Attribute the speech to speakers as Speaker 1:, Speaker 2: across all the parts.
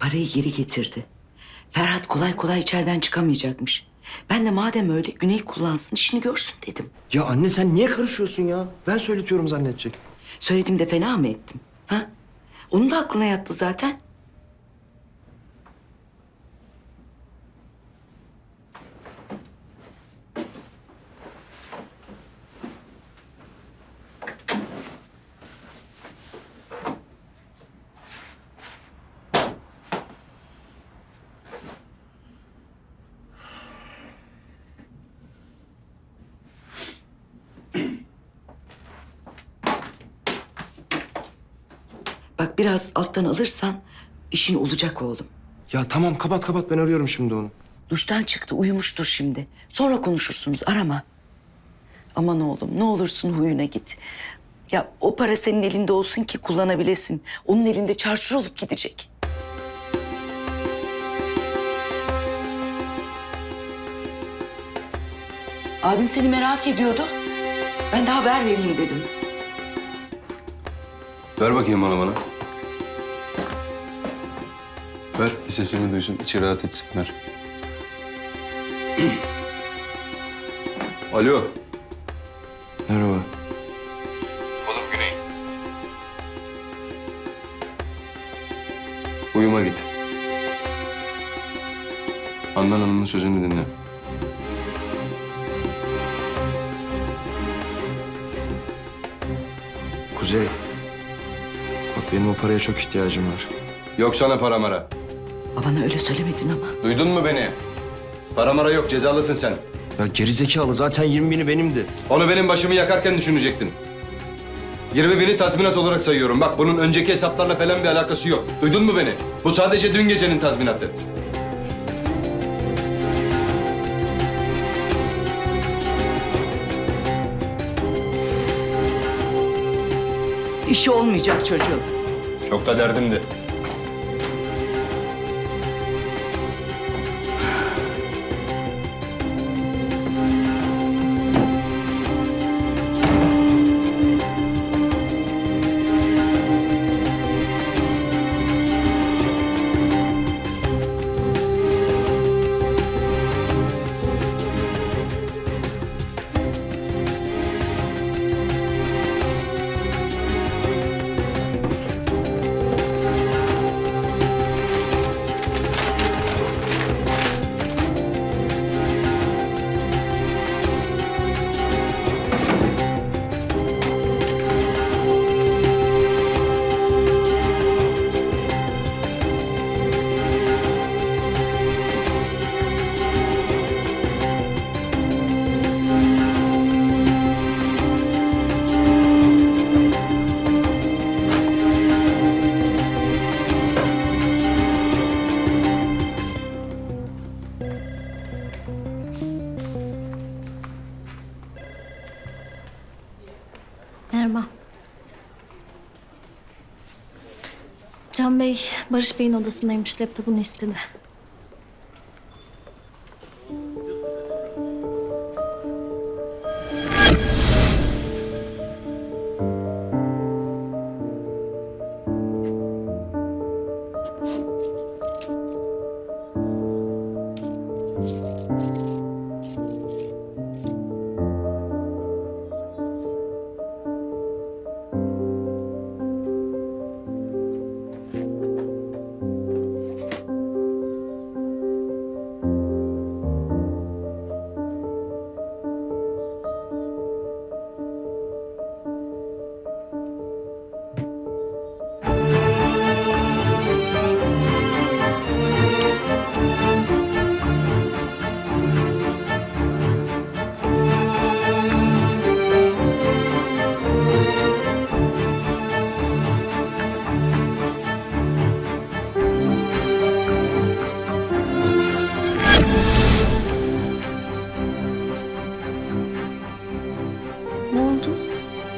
Speaker 1: Parayı geri getirdi. Ferhat kolay kolay içeriden çıkamayacakmış. Ben de madem öyle Güney kullansın işini görsün dedim.
Speaker 2: Ya anne sen niye karışıyorsun ya? Ben söyletiyorum zannedecek.
Speaker 1: Söyledim de fena mı ettim? Ha? Onun da aklına yattı zaten. Bak biraz alttan alırsan işin olacak oğlum.
Speaker 2: Ya tamam kapat kapat ben arıyorum şimdi onu.
Speaker 1: Duştan çıktı uyumuştur şimdi. Sonra konuşursunuz arama. Aman oğlum ne olursun huyuna git. Ya o para senin elinde olsun ki kullanabilesin. Onun elinde çarçur olup gidecek. Abin seni merak ediyordu. Ben de haber vereyim dedim.
Speaker 3: Ver bakayım bana bana. Ver bir sesini duysun, içi rahat etsin. Ver. Alo.
Speaker 2: Merhaba.
Speaker 3: Oğlum Güney. Uyuma git. Handan Hanım'ın sözünü dinle.
Speaker 2: Kuzey. Benim o paraya çok ihtiyacım var.
Speaker 3: Yok sana para mara.
Speaker 1: Babana öyle söylemedin ama.
Speaker 3: Duydun mu beni? Para mara yok, cezalısın sen.
Speaker 2: Ya gerizekalı zaten 20 bini benimdi.
Speaker 3: Onu benim başımı yakarken düşünecektin. 20 bini tazminat olarak sayıyorum. Bak bunun önceki hesaplarla falan bir alakası yok. Duydun mu beni? Bu sadece dün gecenin tazminatı.
Speaker 1: İşi olmayacak çocuğun.
Speaker 3: Çok da derdimdi.
Speaker 4: Can Bey, Barış Bey'in odasındaymış. Laptopunu istedi.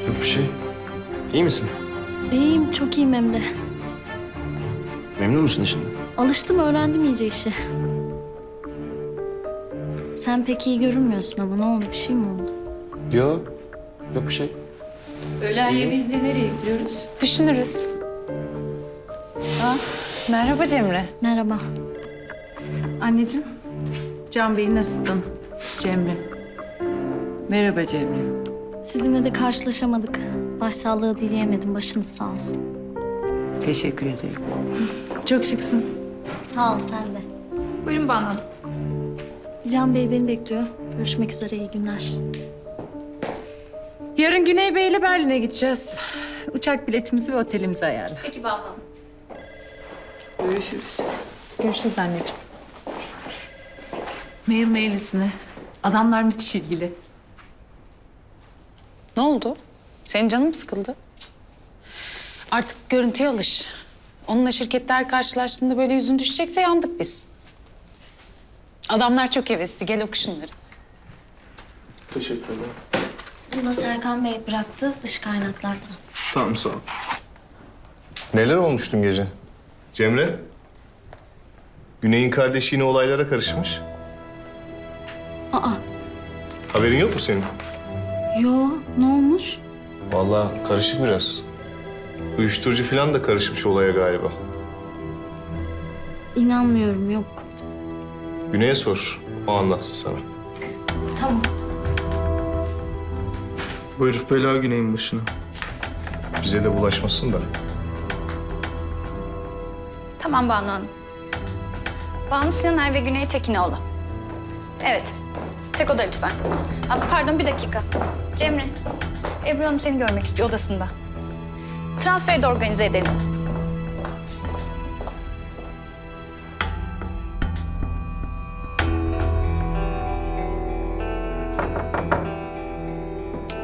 Speaker 2: Yok bir şey. İyi misin?
Speaker 4: İyiyim, çok iyiyim hem de.
Speaker 2: Memnun musun işinden?
Speaker 4: Alıştım, öğrendim iyice işi. Sen pek iyi görünmüyorsun ama ne oldu? Bir şey mi oldu?
Speaker 2: Yok. Yok bir şey.
Speaker 5: Öğlen yemeğinde nereye gidiyoruz?
Speaker 6: Düşünürüz.
Speaker 5: Ha? Merhaba Cemre.
Speaker 4: Merhaba.
Speaker 5: Anneciğim, Can Bey nasılsın? Cemre.
Speaker 6: Merhaba Cemre.
Speaker 4: Sizinle de karşılaşamadık. Başsağlığı dileyemedim. Başınız sağ olsun.
Speaker 6: Teşekkür ederim.
Speaker 5: Çok şıksın.
Speaker 4: Sağ ol sen de.
Speaker 5: Buyurun Banu Hanım.
Speaker 4: Can Bey beni bekliyor. Görüşmek üzere iyi günler.
Speaker 5: Yarın Güney Bey ile Berlin'e gideceğiz. Uçak biletimizi ve otelimizi ayarla.
Speaker 6: Görüşürüz.
Speaker 5: Görüşürüz anneciğim. Mail mailisine. Adamlar müthiş ilgili.
Speaker 7: Ne oldu? Senin canın mı sıkıldı? Artık görüntüye alış. Onunla şirketler karşılaştığında böyle yüzün düşecekse yandık biz. Adamlar çok hevesli. Gel oku şunları.
Speaker 8: Teşekkür ederim.
Speaker 4: Bunu da Serkan Bey bıraktı dış kaynaklardan.
Speaker 8: Tamam sağ ol.
Speaker 9: Neler olmuş dün gece? Cemre? Güney'in kardeşi yine olaylara karışmış.
Speaker 4: Aa,
Speaker 9: Haberin yok mu senin?
Speaker 4: Yo ne olmuş?
Speaker 9: Vallahi karışık biraz. Uyuşturucu falan da karışmış olaya galiba.
Speaker 4: İnanmıyorum yok.
Speaker 9: Güney'e sor. O anlatsın sana.
Speaker 4: Tamam.
Speaker 8: Bu herif bela güneyin başına.
Speaker 9: Bize de bulaşmasın da.
Speaker 10: Tamam Banu Hanım. Banu Sinaner ve Güney Tekinoğlu. Evet. Tek oda lütfen. Aa, pardon bir dakika. Cemre, Ebru Hanım seni görmek istiyor odasında. Transferi de organize edelim.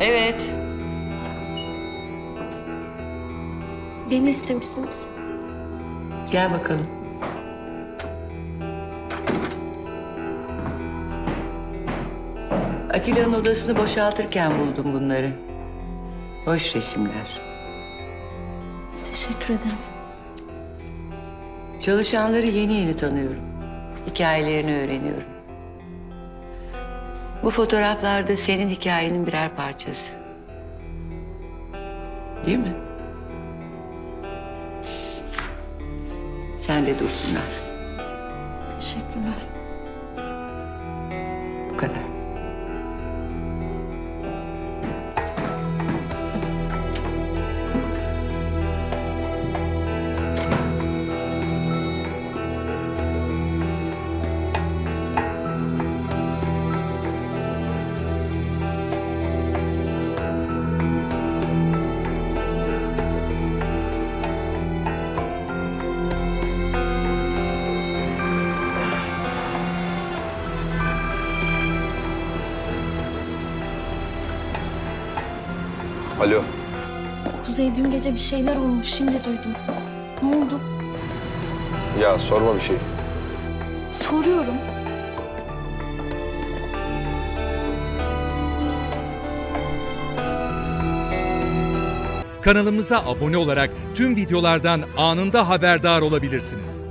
Speaker 6: Evet.
Speaker 4: Beni istemişsiniz.
Speaker 6: Gel bakalım. Atilla'nın odasını boşaltırken buldum bunları. Boş resimler.
Speaker 4: Teşekkür ederim.
Speaker 6: Çalışanları yeni yeni tanıyorum. Hikayelerini öğreniyorum. Bu fotoğraflar da senin hikayenin birer parçası. Değil mi? Sen de dursunlar.
Speaker 4: Teşekkürler.
Speaker 6: Bu kadar.
Speaker 9: Alo.
Speaker 4: Kuzey dün gece bir şeyler olmuş. Şimdi duydum. Ne oldu?
Speaker 9: Ya sorma bir şey.
Speaker 4: Soruyorum.
Speaker 11: Kanalımıza abone olarak tüm videolardan anında haberdar olabilirsiniz.